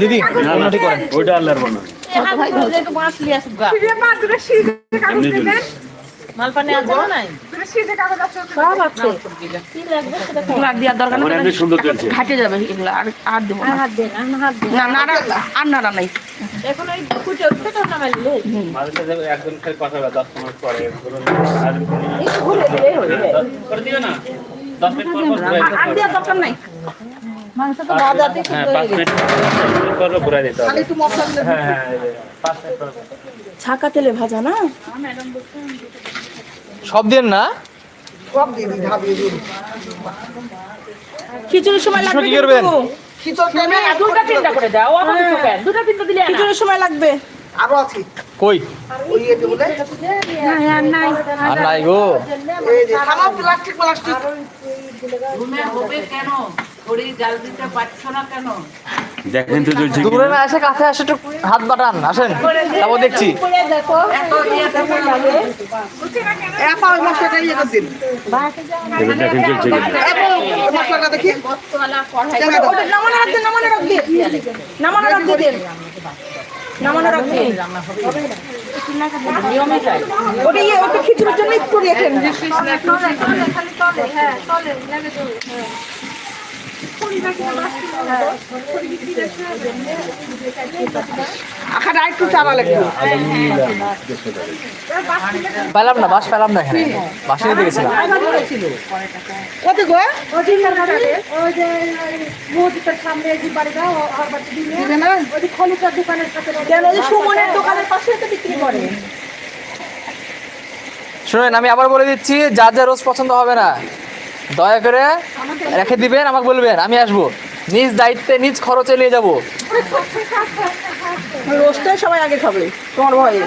দিদি উন্নতি করেন। ওইটা আল্লাহর বানা ফাটে যাবে এগুলো আর আর দেবো না। হাত দেন হাত দেন না। আর নাড়া নাই। এখন ওই মাঝে একজন খালি কথা মিনিট পরে আর করে দিও না। দশ মিনিট পর পর আর দরকার নাই। মাংস তো ভাজাতে হ্যাঁ হয়ে দিতে হবে। একটু মশলা দিলে হ্যাঁ হ্যাঁ মিনিট পর। ছাকা তেলে ভাজা না? সব দিন না? সব দিয়ে দিই ঢাবিয়ে দিই। খিচুড়ির সময় লাগবে কি করবেন? খিচুড়ি দুটা তিনটা করে দাও আবার কিছু কেন? দুটা তিনটা দিলে খিচুড়ির সময় লাগবে। আরও আছে। কই? আর নাই। গো। প্লাস্টিক দেখেন তো চলছে দূরে না এসে কাছে আসে একটু হাত বাটান আসেন তারপর দেখছি। দেখেন চলছে খিচুড়ির জন্য একটু রেখেন আখাটা একটু চারা লাগবে। পেলাম না বাস পেলাম না এখানে। বাসে নিতে গেছিলাম। কত গো? শুনেন আমি আবার বলে দিচ্ছি যার যা রোজ পছন্দ হবে না দয়া করে রেখে দিবেন আমাকে বলবেন আমি আসব নিজ দায়িত্বে নিজ খরচে নিয়ে যাব সবাই আগে খাবে তোমার ভয়ে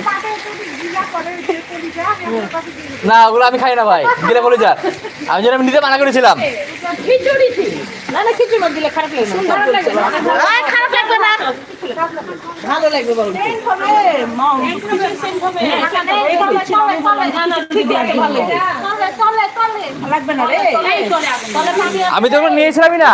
না ওগুলো আমি খাই না ভাই গেলে বলে যা আমি যেন আমি নিতে মানা করেছিলাম দিলে ভালো লাগবে বলো হবে মা লাগবে না রে আমি তো নিয়েছিলাম নিয়েছিলামই না।